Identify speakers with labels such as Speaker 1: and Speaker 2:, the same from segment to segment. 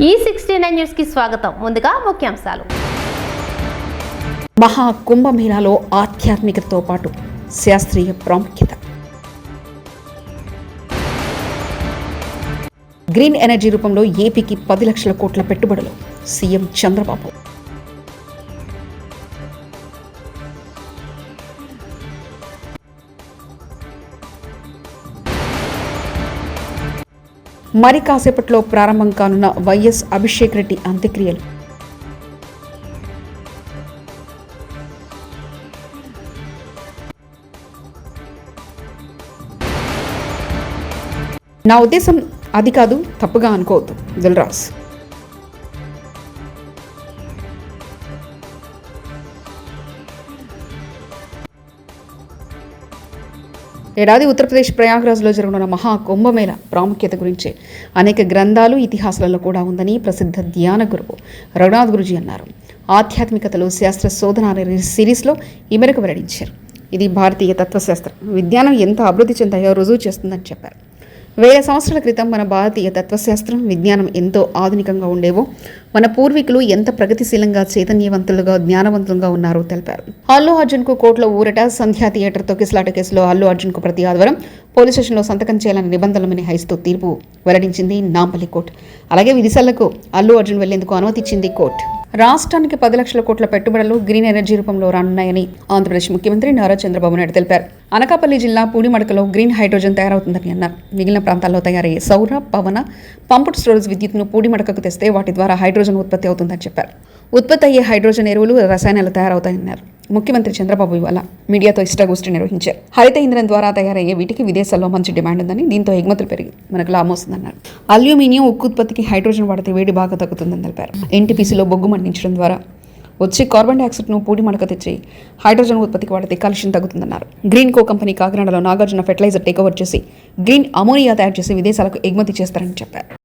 Speaker 1: ఈ sixty nine న్యూస్కి స్వాగతం. ముందుగా ముఖ్యాంశాలు.
Speaker 2: మహా కుంభమేళాలో ఆధ్యాత్మికతతో పాటు శాస్త్రీయ ప్రాముఖ్యత. గ్రీన్ ఎనర్జీ రూపంలో ఏపీకి పది లక్షల కోట్ల పెట్టుబడులు. సీఎం చంద్రబాబు. మరి కాసేపట్లో ప్రారంభం కానున్న వైఎస్ అభిషేక్ రెడ్డి అంత్యక్రియలు. నా ఉద్దేశం అది కాదు తప్పుగా అనుకోవద్దు. దిల్రాజ్ ఏడాది ఉత్తరప్రదేశ్ ప్రయాగ్రాజ్లో జరగనున్న మహా కుంభమేళ ప్రాముఖ్యత గురించి అనేక గ్రంథాలు ఇతిహాసాలలో కూడా ఉందని ప్రసిద్ధ ధ్యాన గురువు రఘునాథ్ గురుజీ అన్నారు. ఆధ్యాత్మికతలో శాస్త్ర శోధన అనే సిరీస్లో ఈ మేరకు వెల్లడించారు. ఇది భారతీయ తత్వశాస్త్రం. విజ్ఞానం ఎంత అభివృద్ధి చెందాయో రుజువు చేస్తుందని చెప్పారు. వేల సంవత్సరాల క్రితం మన భారతీయ తత్వశాస్త్రం విజ్ఞానం ఎంతో ఆధునికంగా ఉండేవో మన పూర్వీకులు ఎంత ప్రగతిశీలంగా చైతన్యవంతులుగా జ్ఞానవంతులుగా ఉన్నారో తెలిపారు. అల్లు అర్జున్కు కోర్టులో ఊరట సంధ్యా థియేటర్ తొక్కిసలాట కేసులో అల్లు అర్జున్కు ప్రతి ఆదివారం పోలీస్ స్టేషన్లో సంతకం చేయాలని నిబంధనలు మినహాయిస్తూ తీర్పు వెల్లడించింది నాంపల్లి కోర్టు. అలాగే విదిశాలకు అల్లు అర్జున్ వెళ్ళేందుకు అనుమతి ఇచ్చింది కోర్టు. రాష్ట్రానికి పది లక్షల కోట్ల పెట్టుబడులు గ్రీన్ ఎనర్జీ రూపంలో రానున్నాయని ఆంధ్రప్రదేశ్ ముఖ్యమంత్రి నారా చంద్రబాబు నాయుడు తెలిపారు. అనకాపల్లి జిల్లా పూడిమడకలో గ్రీన్ హైడ్రోజన్ తయారవుతుందని అన్నారు. మిగిలిన ప్రాంతాల్లో తయారయ్యే సౌర పవన పంపుడ్ స్టోరేజ్ విద్యుత్ను పూడిమడకకు తెస్తే వాటి ద్వారా హైడ్రోజన్ ఉత్పత్తి అవుతుందని చెప్పారు. ఉత్పత్తి అయ్యే హైడ్రోజన్ ఎరువులు రసాయనాలు తయారవుతాయన్నారు. ముఖ్యమంత్రి చంద్రబాబు ఇవాళ మీడియాతో ఇష్టాగోష్ఠి నిర్వహించారు. హరిత ఇంధనం ద్వారా తయారయ్యే వీటికి విదేశాల్లో మంచి డిమాండ్ ఉందని దీంతో ఎగుమతులు పెరిగి మనకు లాభం వస్తుందన్నారు. అల్యూమినియం ఉక్కు ఉత్పత్తికి హైడ్రోజన్ వాడితే వేడి బాగా తగ్గుతుందని తెలిపారు. ఎన్టీపీసీలో బొగ్గు మండించడం ద్వారా వచ్చి కార్బన్ డైఆక్సైడ్ను పూడి మడక తెచ్చి హైడ్రోజన్ ఉత్పత్తికి వాడితే కాలుష్యం తగ్గుతుందన్నారు. గ్రీన్ కో కంపెనీ కాకినాడలో నాగార్జున ఫెర్టిలైజర్ టేక్ ఓవర్ చేసి గ్రీన్ అమోనియా తయారు చేసి విదేశాలకు ఎగుమతి చేస్తారని చెప్పారు.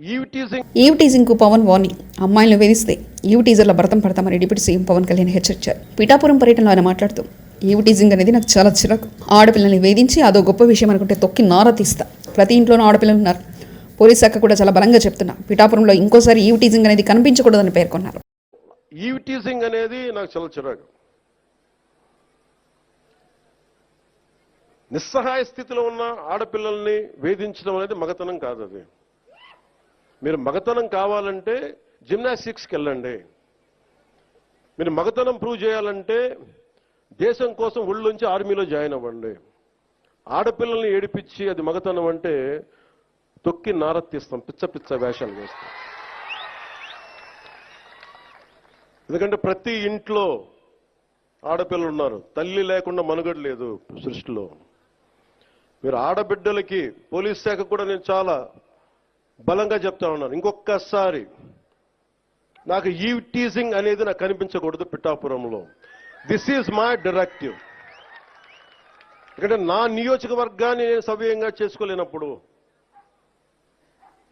Speaker 3: ఈవ్ టీజింగ్
Speaker 2: ఈవ్ టీజింగ్కు పవన్ వార్నింగ్ అమ్మాయిలను వేధిస్తే ఈవ్ టీజర్ల భరతం పడతామని డిప్యూటీ సీఎం పవన్ కళ్యాణ్ హెచ్చరించారు. పిఠాపురం పర్యటనలో ఆయన మాట్లాడుతూ ఈవ్ టీజింగ్ అనేది నాకు చాలా చిరాకు. ఆడపిల్లల్ని వేధించి అదో గొప్ప విషయం అనుకుంటే తొక్కి నార తీస్తా. ప్రతి ఇంట్లోనూ ఆడపిల్లలు ఉన్నారు. పోలీస్ శాఖ కూడా చాలా బలంగా చెప్తున్నా. పిఠాపురంలో ఇంకోసారి ఈవ్ టీజింగ్ అనేది కనిపించకూడదని పేర్కొన్నారు.
Speaker 3: ఈవ్ టీజింగ్ అనేది నాకు చాలా చిరాకు. నిస్సహాయ స్థితిలో ఉన్న ఆడపిల్లల్ని వేధించడం అనేది మగతనం కాదు అది మీరు మగతనం కావాలంటే జిమ్నాస్టిక్స్కి వెళ్ళండి మీరు మగతనం ప్రూవ్ చేయాలంటే దేశం కోసం ఒళ్ళుంచి ఆర్మీలో జాయిన్ అవ్వండి. ఆడపిల్లల్ని ఏడిపించి అది మగతనం అంటే తొక్కి నారత్తిస్తాం పిచ్చ పిచ్చ వేషాలు వేస్తాం. ఎందుకంటే ప్రతి ఇంట్లో ఆడపిల్లలు ఉన్నారు తల్లి లేకుండా మనుగడ లేదు సృష్టిలో. మీరు ఆడబిడ్డలకి పోలీస్ శాఖ కూడా నేను చాలా బలంగా చెప్తా ఉన్నాను. ఇంకొకసారి నాకు ఈ టీజింగ్ అనేది నాకు కనిపించకూడదు పిఠాపురంలో. దిస్ ఈజ్ మై డైరెక్టివ్ ఎందుకంటే నా నియోజకవర్గాన్ని నేను సవ్యంగా చేసుకోలేనప్పుడు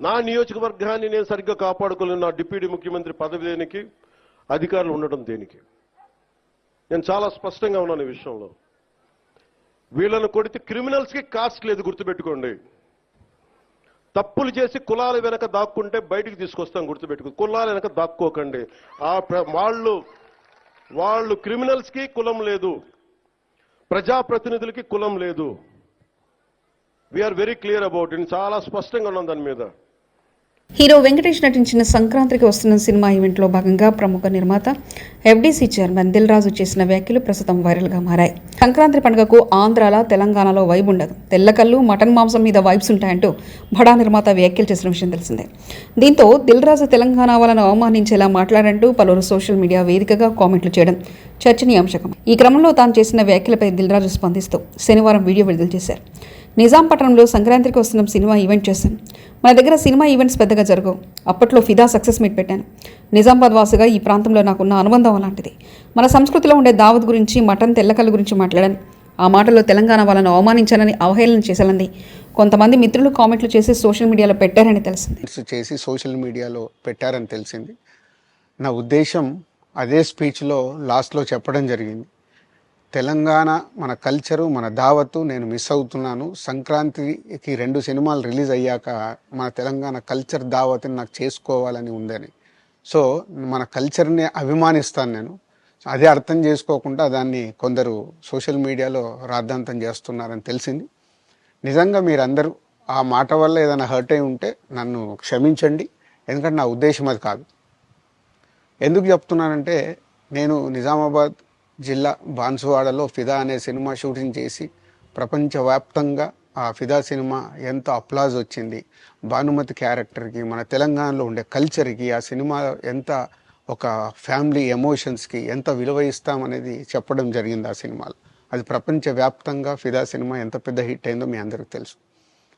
Speaker 3: నా నియోజకవర్గాన్ని నేను సరిగ్గా కాపాడుకోలేను. నా డిప్యూటీ ముఖ్యమంత్రి పదవి దేనికి అధికారులు ఉండడం దేనికి? నేను చాలా స్పష్టంగా ఉన్నాను ఈ విషయంలో. వీళ్ళను కొడితే క్రిమినల్స్కి కాస్ట్ లేదు గుర్తుపెట్టుకోండి. తప్పులు చేసి కులాల వెనక దాక్కుంటే బయటికి తీసుకొస్తాం గుర్తుపెట్టుకో. కులాల వెనక దాక్కోకండి. ఆ వాళ్ళు వాళ్ళు క్రిమినల్స్కి కులం లేదు. ప్రజాప్రతినిధులకి కులం లేదు. We are very clear about it చాలా స్పష్టంగా ఉన్నాం దాని మీద.
Speaker 2: హీరో వెంకటేష్ నటించిన సంక్రాంతికి వస్తున్న సినిమా ఈవెంట్లో భాగంగా ప్రముఖ నిర్మాత ఎఫ్డీసీ చైర్మన్ దిల్ రాజు చేసిన వ్యాఖ్యలు ప్రస్తుతం వైరల్గా మారాయి. సంక్రాంతి పండుగకు ఆంధ్రాల తెలంగాణలో వైబ్ ఉండదు. తెల్లకల్లు మటన్ మాంసం మీద వైబ్స్ ఉంటాయంటూ బడా నిర్మాత వ్యాఖ్యలు చేసిన విషయం తెలిసిందే. దీంతో దిల్ రాజు తెలంగాణ వాళ్ళను అవమానించేలా మాట్లాడంటూ పలువురు సోషల్ మీడియా వేదికగా కామెంట్లు చేయడం చర్చనీయాంశకం. ఈ క్రమంలో తాను చేసిన వ్యాఖ్యలపై దిల్ రాజు స్పందిస్తూ శనివారం వీడియో విడుదల చేశారు. నిజాంపట్నంలో సంక్రాంతికి వస్తున్న సినిమా ఈవెంట్ చేశాను. మన దగ్గర సినిమా ఈవెంట్స్ పెద్దగా జరగవు. అప్పట్లో ఫిదా సక్సెస్ మీట్ పెట్టాను. నిజామాబాద్ వాసుగా ఈ ప్రాంతంలో నాకున్న అనుబంధం అలాంటిది. మన సంస్కృతిలో ఉండే దావత్ గురించి మటన్ తెల్లకల్లు గురించి మాట్లాడాను. ఆ మాటలో తెలంగాణ వాళ్ళను అవమానించాలని అవహేళన చేశానంది. కొంతమంది మిత్రులు కామెంట్లు చేసి సోషల్ మీడియాలో పెట్టారని తెలిసింది.
Speaker 4: చేసి సోషల్ మీడియాలో పెట్టారని తెలిసింది. నా ఉద్దేశం అదే స్పీచ్లో లాస్ట్లో చెప్పడం జరిగింది. తెలంగాణ మన కల్చరు మన దావత్తు నేను మిస్ అవుతున్నాను. సంక్రాంతికి రెండు సినిమాలు రిలీజ్ అయ్యాక మన తెలంగాణ కల్చర్ దావత్ని నాకు చేసుకోవాలని ఉందని. సో మన కల్చర్ని అభిమానిస్తాను నేను. అదే అర్థం చేసుకోకుండా దాన్ని కొందరు సోషల్ మీడియాలో రాద్ధాంతం చేస్తున్నారని తెలిసింది. నిజంగా మీరందరూ ఆ మాట వల్ల ఏదైనా హర్ట్ అయి ఉంటే నన్ను క్షమించండి. ఎందుకంటే నా ఉద్దేశం అది కాదు. ఎందుకు చెప్తున్నానంటే నేను నిజామాబాద్ జిల్లా బాన్సువాడలో ఫిదా అనే సినిమా షూటింగ్ చేసి ప్రపంచవ్యాప్తంగా ఆ ఫిదా సినిమా ఎంత అప్లాజ్ వచ్చింది. భానుమతి క్యారెక్టర్కి మన తెలంగాణలో ఉండే కల్చర్కి ఆ సినిమా ఎంత ఒక ఫ్యామిలీ ఎమోషన్స్కి ఎంత విలువ ఇస్తామనేది చెప్పడం జరిగింది ఆ సినిమాలో. అది ప్రపంచవ్యాప్తంగా ఫిదా సినిమా ఎంత పెద్ద హిట్ అయిందో మీ అందరికీ తెలుసు.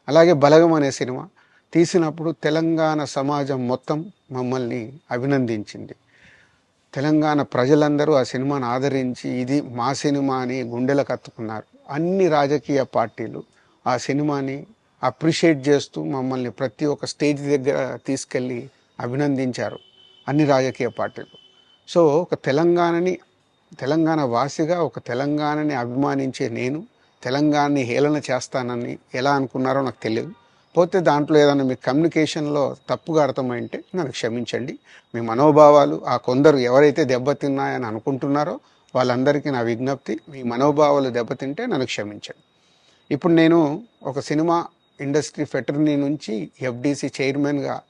Speaker 4: అలాగే బలగం అనే సినిమా తీసినప్పుడు తెలంగాణ సమాజం మొత్తం మమ్మల్ని అభినందించింది. తెలంగాణ ప్రజలందరూ ఆ సినిమాను ఆదరించి ఇది మా సినిమా అని గుండెలకు కత్తుకున్నారు. అన్ని రాజకీయ పార్టీలు ఆ సినిమాని అప్రిషియేట్ చేస్తూ మమ్మల్ని ప్రతి ఒక్క స్టేజ్ దగ్గర తీసుకెళ్ళి అభినందించారు అన్ని రాజకీయ పార్టీలు. సో ఒక తెలంగాణని తెలంగాణ వాసిగా ఒక తెలంగాణని అభిమానించే నేను తెలంగాణని హేళన చేస్తానని ఎలా అనుకున్నారో నాకు తెలియదు. పోతే దాంట్లో ఏదైనా మీ కమ్యూనికేషన్లో తప్పుగా అర్థమైంటే నన్ను క్షమించండి. మీ మనోభావాలు ఆ కొందరు ఎవరైతే దెబ్బతిన్నాయని అనుకుంటున్నారో వాళ్ళందరికీ నా విజ్ఞప్తి మీ మనోభావాలు దెబ్బతింటే నన్ను క్షమించండి. ఇప్పుడు నేను ఒక సినిమా ఇండస్ట్రీ ఫెటర్నీ నుంచి ఎఫ్డిసి చైర్మన్గా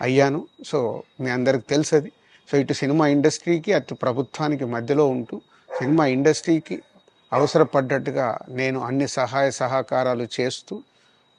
Speaker 4: అయ్యాను. సో మీ అందరికి తెలుసది. సో ఇటు సినిమా ఇండస్ట్రీకి అటు ప్రభుత్వానికి మధ్యలో ఉంటూ సినిమా ఇండస్ట్రీకి అవసరపడ్డట్టుగా నేను అన్ని సహాయ సహకారాలు చేస్తూ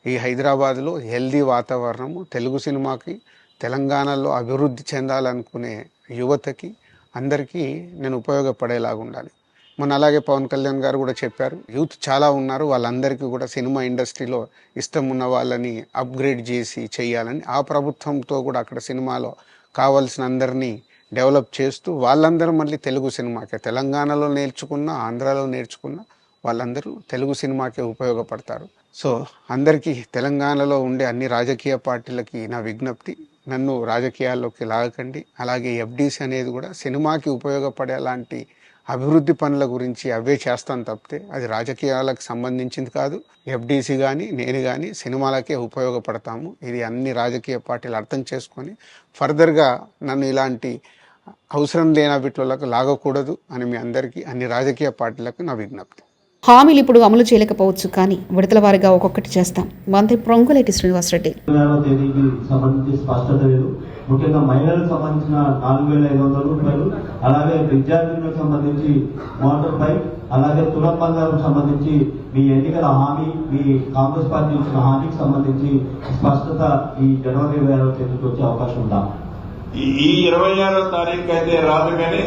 Speaker 4: ఈ హైదరాబాద్లో హెల్దీ వాతావరణము తెలుగు సినిమాకి తెలంగాణలో అభివృద్ధి చెందాలనుకునే యువతకి అందరికీ నేను ఉపయోగపడేలాగా ఉండాలి మొన్న అలాగే పవన్ కళ్యాణ్ గారు కూడా చెప్పారు యూత్ చాలా ఉన్నారు వాళ్ళందరికీ కూడా సినిమా ఇండస్ట్రీలో ఇష్టం ఉన్న వాళ్ళని అప్గ్రేడ్ చేసి చేయాలని ఆ ప్రభుత్వంతో కూడా అక్కడ సినిమాలో కావాల్సిన అందరినీ డెవలప్ చేస్తూ వాళ్ళందరూ మళ్ళీ తెలుగు సినిమాకే తెలంగాణలో నేర్చుకున్న ఆంధ్రాలో నేర్చుకున్న వాళ్ళందరూ తెలుగు సినిమాకే ఉపయోగపడతారు. సో అందరికీ తెలంగాణలో ఉండే అన్ని రాజకీయ పార్టీలకి నా విజ్ఞప్తి నన్ను రాజకీయాల్లోకి లాగకండి. అలాగే ఎఫ్డీసీ అనేది కూడా సినిమాకి ఉపయోగపడే లాంటి అభివృద్ధి పనుల గురించి అవే చేస్తాను తప్పితే అది రాజకీయాలకు సంబంధించింది కాదు. ఎఫ్డీసీ కానీ నేను కానీ సినిమాలకే ఉపయోగపడతాము. ఇది అన్ని రాజకీయ పార్టీలు అర్థం చేసుకొని ఫర్దర్గా నన్ను ఇలాంటి అవసరం లేని వీటిలోకి లాగకూడదు అని మీ అందరికీ అన్ని రాజకీయ పార్టీలకు నా విజ్ఞప్తి.
Speaker 2: హామీలు ఇప్పుడు అమలు చేయలేకపోవచ్చు కానీ విడతల వారిగా ఒక్కొక్కటి చేస్తాం. మంత్రి పొంగులేటి శ్రీనివాసరెడ్డి.
Speaker 5: సంబంధించి స్పష్టత లేదు. ముఖ్యంగా మహిళలకు సంబంధించిన నాలుగు వేల ఐదు వందల రూపాయలు అలాగే విద్యార్థులకు సంబంధించి మోటార్ బైక్ అలాగే తులం బంగారం సంబంధించి మీ ఎన్నికల హామీ మీ కాంగ్రెస్ పార్టీ ఇచ్చిన హామీకి సంబంధించి స్పష్టత ఈ జనవరి ఇరవై ఆరో తేదీకి వచ్చే అవకాశం ఉందా?
Speaker 6: ఈ- ఈ ఇరవై ఆరో తారీఖు అయితే రాదు కానీ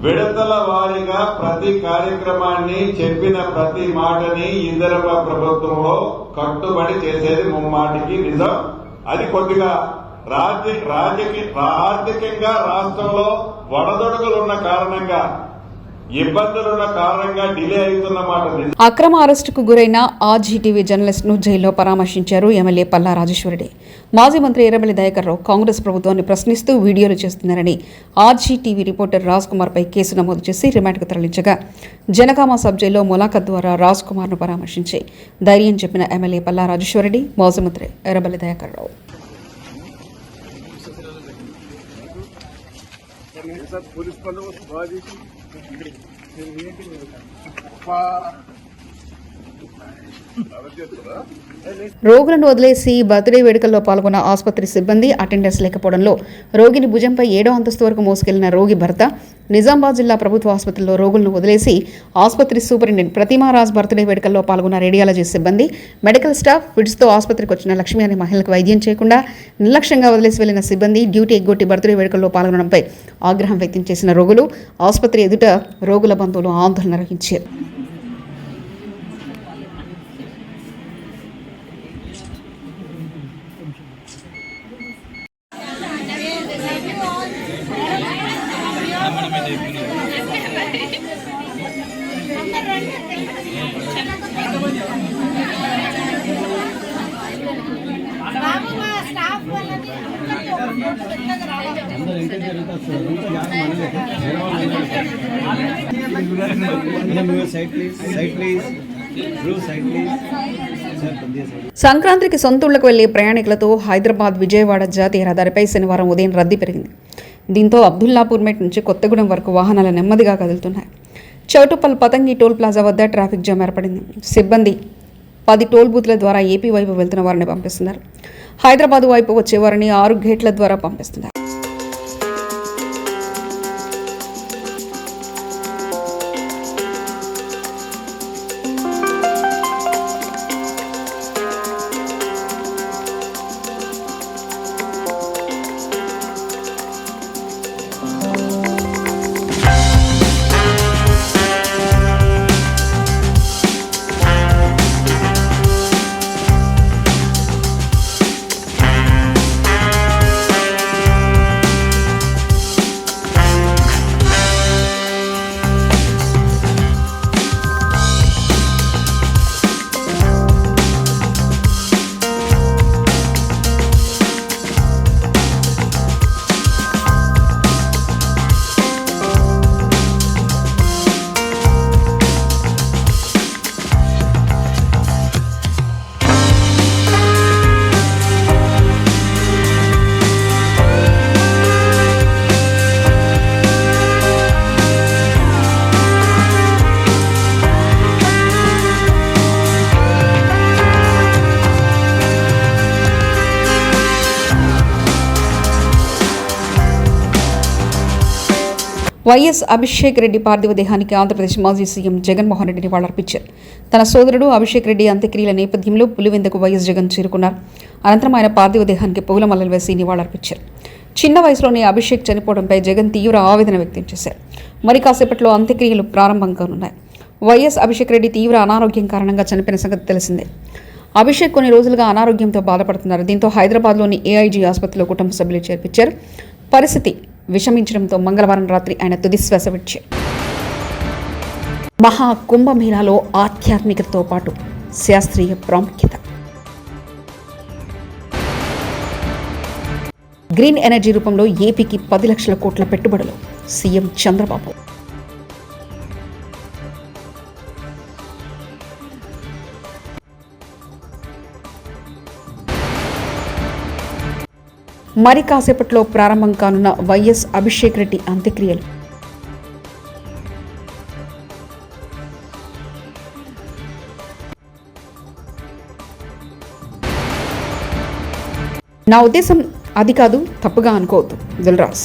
Speaker 6: విడతల వారీగా ప్రతి కార్యక్రమాన్ని చెప్పిన ప్రతి మాటని ఇందిరమ్మ ప్రభుత్వంలో కట్టుబడి చేసేది ముమ్మాటికి నిజం. అది కొద్దిగా రాజకీయ ఆర్థికంగా రాష్ట్రంలో వడదొడుగులు ఉన్న కారణంగా
Speaker 2: అక్రమ అరెస్టుకు గురైన ఆర్జీటీవీ జర్నలిస్ట్ను జైల్లో పరామర్శించారు ఎమ్మెల్యే పల్లా రాజేశ్వరరెడ్డి. మాజీ మంత్రి ఎర్రబెల్లి దయాకర్రావు కాంగ్రెస్ ప్రభుత్వాన్ని ప్రశ్నిస్తూ వీడియోలు చేస్తున్నారని ఆర్జీటీవీ రిపోర్టర్ రాజ్ కుమార్పై కేసు నమోదు చేసి రిమాండ్కు తరలించగా జనగామ సబ్ జైల్లో ములాఖత్ ద్వారా రాజ్ కుమార్ను పరామర్శించి ధైర్యం చెప్పిన ఎమ్మెల్యే పల్లా రాజేశ్వరరెడ్డి మాజీ మంత్రి ఎర్రబెల్లి దయాకర్రావు రోగులను వదిలేసి బర్త్డే వేడుకల్లో పాల్గొన్న ఆసుపత్రి సిబ్బంది అటెండెన్స్ లేకపోవడంలో రోగిని భుజంపై ఏడో అంతస్తు వరకు మోసుకెళ్ళిన రోగి భర్త నిజామాబాద్ జిల్లా ప్రభుత్వ ఆసుపత్రిలో రోగులను వదిలేసి ఆసుపత్రి సూపరింటెండెంట్ ప్రతిమారాజ్ బర్త్డే వేడుకల్లో పాల్గొన్న రేడియాలజీ సిబ్బంది మెడికల్ స్టాఫ్ ఫిడ్స్తో ఆసుపత్రికి వచ్చిన లక్ష్మి అనే మహిళలకు వైద్యం చేయకుండా నిర్లక్ష్యంగా వదిలేసి వెళ్ళిన సిబ్బంది డ్యూటీ ఎగ్గొట్టి బర్త్డే వేడుకల్లో పాల్గొనడంపై ఆగ్రహం వ్యక్తం చేసిన రోగులు ఆసుపత్రి ఎదుట రోగుల బంధువులు ఆందోళన నిర్వహించారు సంక్రాంతికి సొంతూళ్ళకు వెళ్ళే ప్రయాణికులతో హైదరాబాద్ విజయవాడ జాతీయ రహదారిపై శనివారం ఉదయం రద్దీ పెరిగింది. దీంతో అబ్దుల్లాపూర్ మెట్ నుంచి కొత్తగూడెం వరకు వాహనాలు నెమ్మదిగా కదులుతున్నాయి. చౌటుపల్ పతంగి టోల్ ప్లాజా వద్ద ట్రాఫిక్ జామ్ ఏర్పడింది. సిబ్బంది పది టోల్ బూత్ల ద్వారా ఏపీ వైపు వెళ్తున్న వారిని పంపిస్తున్నారు. హైదరాబాద్ వైపు వచ్చే వారిని ఆరు గేట్ల ద్వారా పంపిస్తున్నారు. వైఎస్ అభిషేక్ రెడ్డి పార్థివ దేహానికి ఆంధ్రప్రదేశ్ మాజీ సీఎం జగన్మోహన్ రెడ్డి నివాళులర్పించారు తన సోదరుడు అభిషేక్ రెడ్డి అంత్యక్రియల నేపథ్యంలో పులివెందుకు వైఎస్ జగన్ చేరుకున్నారు. అనంతరం ఆయన పార్థివ దేహానికి పూలమల్లలు వేసి నివాళులర్పించారు చిన్న వయసులోనే అభిషేక్ చనిపోవడంపై జగన్ తీవ్ర ఆవేదన వ్యక్తం చేశారు. మరి కాసేపట్లో అంత్యక్రియలు ప్రారంభం కానున్నాయి. వైఎస్ అభిషేక్ రెడ్డి తీవ్ర అనారోగ్యం కారణంగా చనిపోయిన సంగతి తెలిసిందే. అభిషేక్ కొన్ని రోజులుగా అనారోగ్యంతో బాధపడుతున్నారు. దీంతో హైదరాబాద్లోని ఏఐజీ ఆసుపత్రిలో కుటుంబ సభ్యులు చేర్పించారు. పరిస్థితి విషమించడంతో మంగళవారం రాత్రి ఆయన తుది శ్వాస విడిచారు మహా కుంభమేళాలో ఆధ్యాత్మికతతో పాటు శాస్త్రీయ ప్రాముఖ్యత. గ్రీన్ ఎనర్జీ రూపంలో ఏపీకి పది లక్షల కోట్ల పెట్టుబడులు. సీఎం చంద్రబాబు. మరి కాసేపట్లో ప్రారంభం కానున్న వైఎస్ అభిషేక్ రెడ్డి అంత్యక్రియలు. నా ఉద్దేశం అది కాదు తప్పుగా అనుకోవద్దు. దిల్రాజ్